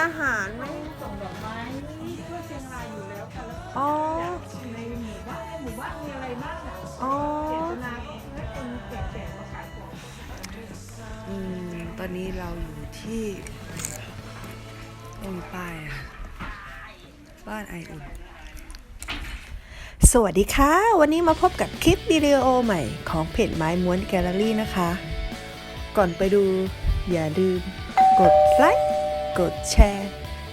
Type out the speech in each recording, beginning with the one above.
อาหารไหมส่งดอกไม้ทั่วเชียงรายอยู่แล้วค่ะแล้วอ๋อในหมู่บ้านในหมู่บ้านมีอะไรบ้างอะอ๋อเจตนาของให้คนแก่ๆมาขายของอืมตอนนี้เราอยู่ที่ตรงป้ายอะบ้านไออุ่นสวัสดีค่ะ วันนี้มาพบกับคลิปวิดีโอใหม่ของเพจไม้ม้วนแกลเลอรี่นะคะ ก่อนไปดูอย่าลืมกดไลค์ กดแชร์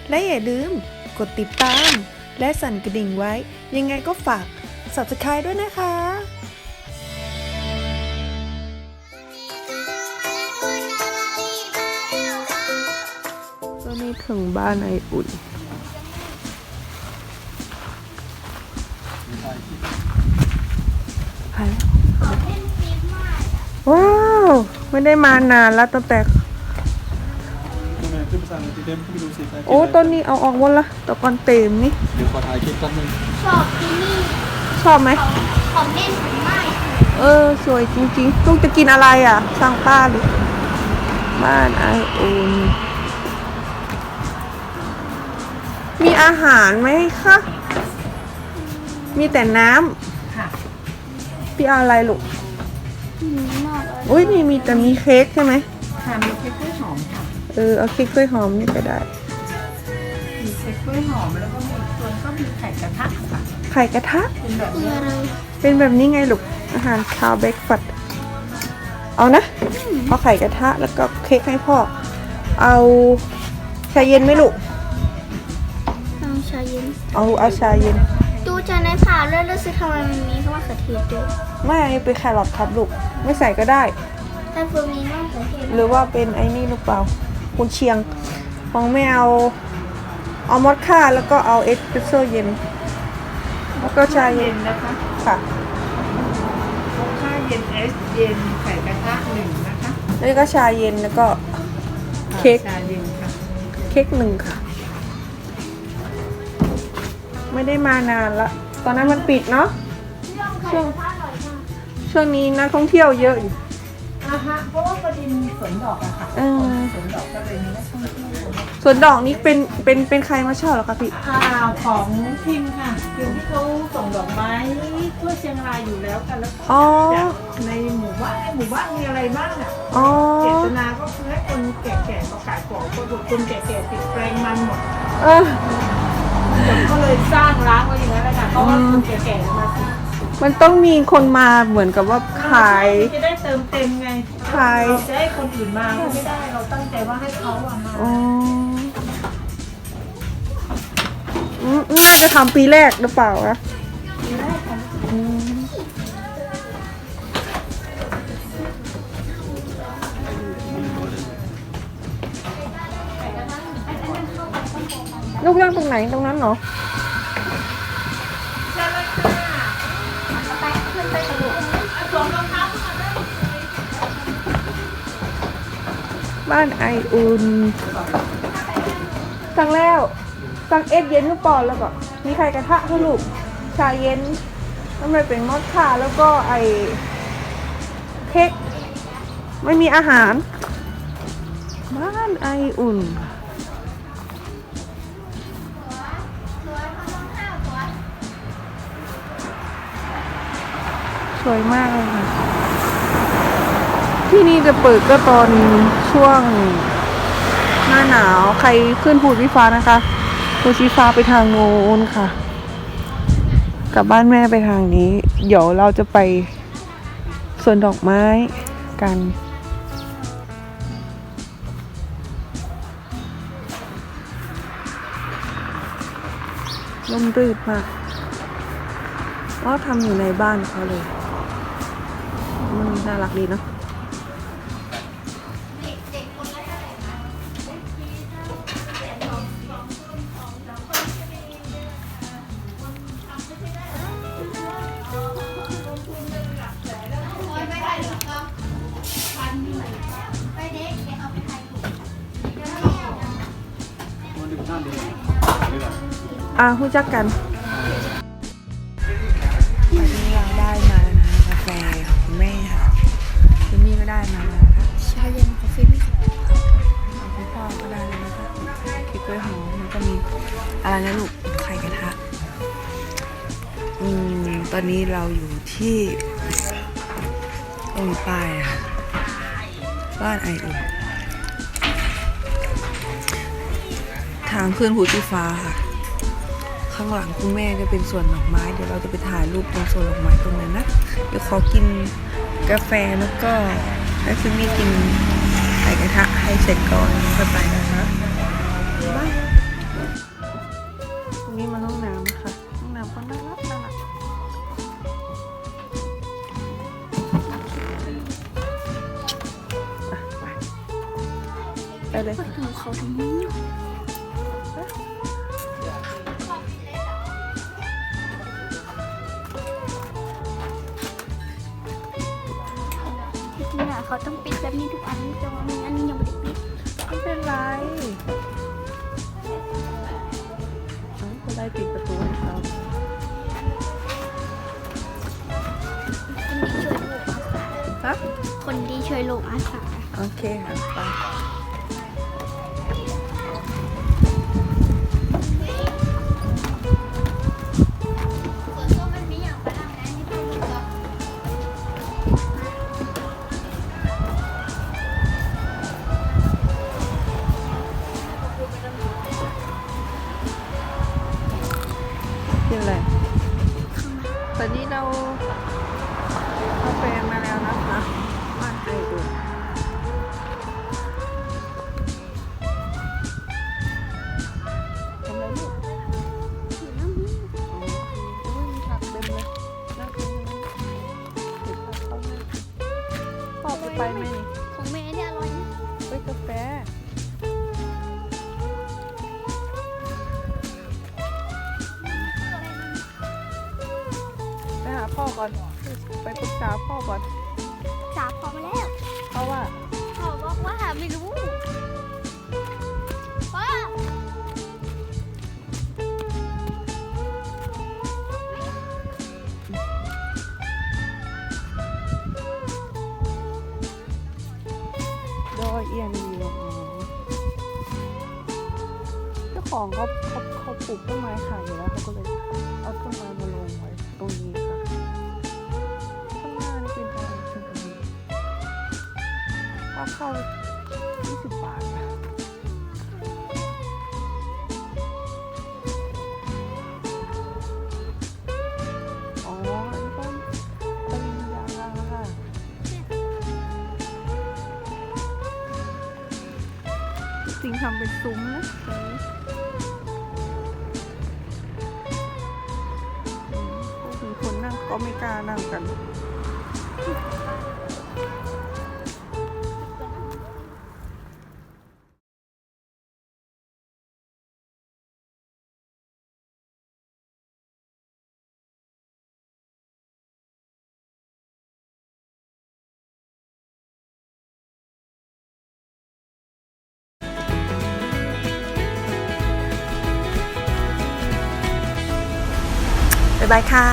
และอย่าลืมกดติดตาม และสั่นกระดิ่งไว้ ยังไงก็ฝาก subscribe ด้วยนะคะก็นี่ถึงบ้านไออุ่นไปว้าว ไม่ได้มานานแล้วตั้งแต่ สั่งตีเต็มขึ้นไปดูสิใครกินโอ้อะไรต้นนี้เอาออกหมดละแตะกอนเต็มนี่ เดี๋ยวขอถ่ายคลิปแป๊บนึงชอบที่นี่ชอบไหม ของเล่นของไม่เออ สวยจริงๆ ลูกจะกินอะไรอะ สร้างป้าดิบ้านไออุ่นมีอาหารไหมคะ มีแต่น้ค่ะำพี่เอาอะไรลูกนอกเลยอุ้ยนี่มีแต่มีเค้กใช่ไหม ค่ะมีเค้กกล้วยหอมค่ะ เออเอาเค้กกล้วยหอมนี่ก็ได้ มีเค้กกล้วยหอมแล้วก็มีส่วนก็มีไข่กระทะค่ะไข่กระทะ เป็นแบบคือนี้อะไรเป็นแบบนี้ไงลูกอาหารคาวเบรกฟัดเอานะ เอาไข่กระทะแล้วก็เค้กให้พ่อ เอาชาเย็นไหมลูก น้ำชาเย็นเอาเอาชาเย็น ดูจากในผ่าเลือดรู้สึกทำไมมันมีข้าวมะเขือเทศด้วยไม่อันนี้เป็นแครอทครับลูก ไม่ใส่ก็ได้แต่เฟิร์มมีมะเขือเทศหรือว่าเป็นไอ้นี่หรือเปล่า คุณเชียง ของไม่เอาเอามอดค่าแล้วก็เอาเอสเปรสโซ่เย็น แล้วก็ชาเย็เย็นนนะคะค่ะโมค่าเย็นเอสเย็นไข่กระทะหนึ่งนะคะแล้วก็ชาเย็นแล้วก็ เค้ก ชาเย็นค่ะ เค้กหนึ่งค่ะ ไม่ได้มานานละ ตอนนั้นมันปิดเนาะช่วงช่วงนี้นักท่องเที่ยวเยอะอยู่ อ่าฮะเพราะว่าพอดีมีสวนดอกอะค่ะเออ สวนดอกก็เลยมีนักท่องเที่ยวส่วนดอกนี้เป็นเป็นเป็นใครมาเช่าเหรอคะพี่ อ่าของพิมพ์ค่ะพิมพ์ที่เขาส่งดอกไม้ทั่วเชียงรายอยู่แล้วกันแล้วก็อ๋อ จากในหมู่บ้านในหมู่บ้านมีอะไรบ้างอะอ๋อ เจตนาก็คือให้คนแก่ๆมาขายของคนคนแก่ๆติดแปลงมันหมด เออ ก็เลยสร้างร้านไว้อย่างนั้นแหละค่ะเพราะว่าคนแก่ๆมาซื้อ มันต้องมีคนมาเหมือนกับว่าขาย จะได้เติมเต็มไงขาย เราจะให้คนอื่นมาก็ไม่ได้เราตั้งใจว่าให้เขาอะมาอ๋ออืมน่าจะทำปีแรกหรือเปล่าอะอืมลูกย่างตรงไหนตรงนั้นเหรอ บ้านไออุ่นสั่งแล้วสั่งเอ็ดเย็นลูกปอนแล้วก็มีไข่กระทะให้ลูกชาเย็นแล้วมันเป็นมอสค่าแล้วก็ไอเค้กไม่มีอาหาร บ้านไออุ่นสวยมากเลยค่ะ ที่นี่จะเปิดก็ตอนช่วงหน้าหนาวใครขึ้นภูชีฟ้านะคะภูชีฟ้าไปทางโน้นค่ะ กลับบ้านแม่ไปทางนี้ เดี๋ยวเราจะไปสวนดอกไม้กันลมรื่นมากอ๋อทำอยู่ในบ้านเขาเลยมันน่ารักดีเนาะ อ่ารู้จักกันอันนี้เราได้มานะกาแฟของแม่ค่ะคุณมี่ก็ได้มานะคะชาเย็นของฟิล์มของคุณพ่อก็ได้เลยนะคะเค้กกล้วยหอมแล้วก็มีอะไรนะลูกไข่กระทะอืมตอนนี้เราอยู่ที่ตรงป้ายอะบ้านไออุ่นทางขึ้นภูชีฟ้าค่ะ ข้างหลังคุณแม่จะเป็นส่วนดอกไม้ เดี๋ยวเราจะไปถ่ายรูปตรงส่วนดอกไม้ตรงนั้นนะ เดี๋ยวขอกินกาแฟแล้วก็ให้คุณมี่กินไข่กระทะให้เสร็จก่อนค่อยไปนะคะบายตรงนี้มันห้องน้ำนะคะห้องน้ำก็น่ารักน่ารักอะไปไปเลยเปิดหูเขาทำไม เนี่ยเขาต้องปิดแบบนี้ทุกอันแต่ว่ามีอันนี้ยังไม่ได้ปิดไม่เป็นไรเอาก็ได้ปิดประตูให้เขาคนดีช่วยโลกอาสาฮะคนดีช่วยโลกอาสา โอเคค่ะไป พ่อก่อน ไปปรึกษาพ่อก่อน สาพอมาแล้วเพราะว่าเขาบอกว่าไม่รู้พ่อดอยเอียนวิวอ๋อเจ้าของเขาเขาเขาปลูกต้นไม้ขายอยู่แล้วเขาก็เลย เข้า20บาทนะอ๋ออันนี้ต้นปริญญาค่ะจริงทำเป็นซุ้มนะตรงนี้อืมพวกมีคนนั่งก็ไม่กล้านั่งกัน บ๊ายบายค่ะ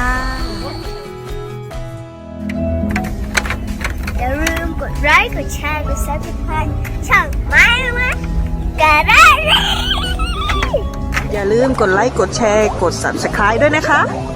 อย่าลืมกดไลค์ กดแชร์ กด subscribe ช่องไม้มันกระได้เลยอย่าลืมกดไลค์ กดแชร์ กด subscribe ด้วยนะคะ「